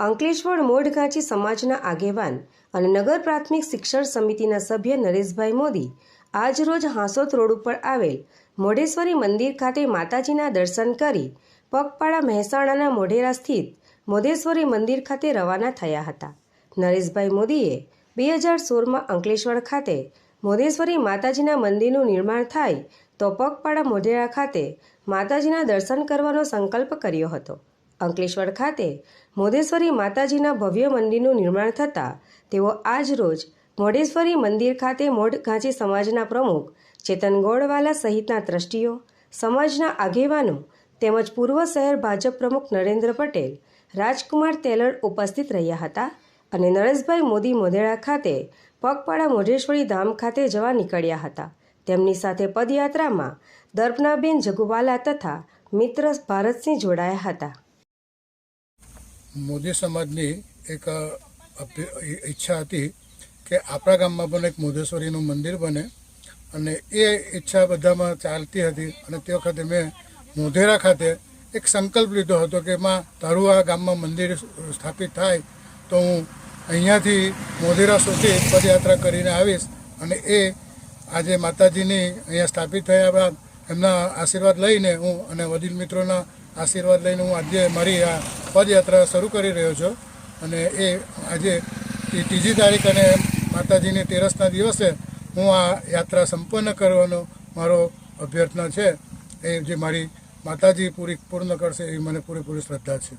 અંકલેશ્વર મોઢગાંચી સમાજના આગેવાન અને નગર પ્રાથમિક શિક્ષણ સમિતિના સભ્ય નરેશભાઈ મોદી આજરોજ હાંસોદ રોડ ઉપર આવેલ મોઢેશ્વરી મંદિર ખાતે માતાજીના દર્શન કરી પગપાળા મહેસાણાના મોઢેરા સ્થિત મોઢેશ્વરી મંદિર ખાતે રવાના થયા હતા. નરેશભાઈ મોદીએ બે હજાર સોળમાં અંકલેશ્વર ખાતે મોઢેશ્વરી માતાજીના મંદિરનું નિર્માણ થાય તો પગપાળા મોઢેરા ખાતે માતાજીના દર્શન કરવાનો સંકલ્પ કર્યો હતો. અંકલેશ્વર ખાતે મોઢેશ્વરી માતાજીના ભવ્ય મંદિરનું નિર્માણ થતાં તેઓ આજ રોજ મોઢેશ્વરી મંદિર ખાતે મોઢ ઘાંચી સમાજના પ્રમુખ ચેતન ગોળવાલા સહિતના ટ્રસ્ટીઓ, સમાજના આગેવાનો તેમજ પૂર્વ શહેર ભાજપ પ્રમુખ નરેન્દ્ર પટેલ, રાજકુમાર તેલર ઉપસ્થિત રહ્યા હતા અને નરેશભાઈ મોદી મોઢેરા ખાતે પગપાળા મોઢેશ્વરી ધામ ખાતે જવા નીકળ્યા હતા. તેમની સાથે પદયાત્રામાં દર્પનાબેન જગુવાલા તથા મિત્ર ભારતસિંહ જોડાયા હતા. મોદી સમાજની એક ઈચ્છા હતી કે આપણા ગામમાં પણ એક મોદેશ્વરીનું મંદિર બને. અને એ ઈચ્છા બધામાં ચાલતી હતી. અને તે વખતે મેં મોઢેરા ખાતે એક સંકલ્પ લીધો હતો કે માં, તારું આ ગામમાં મંદિર સ્થાપિત થાય તો હું અહીંયાથી મોઢેરા સુધી પદયાત્રા કરીને આવીશ. અને એ આજે માતાજીની અહીંયા સ્થાપિત થયા બાદ એમના આશીર્વાદ લઈને હું અને વડીલ મિત્રોના આશીર્વાદ લઈને હું આજે મારી આ પદયાત્રા શરૂ કરી રહ્યો છું અને એ આજે ત્રીજી તારીખ અને માતાજીની તેરસના દિવસે હું આ યાત્રા સંપન્ન કરવાનો મારો અભ્યર્થના છે. એ જે મારી માતાજી પૂરી પૂર્ણ કરશે એ મને પૂરેપૂરી શ્રદ્ધા છે.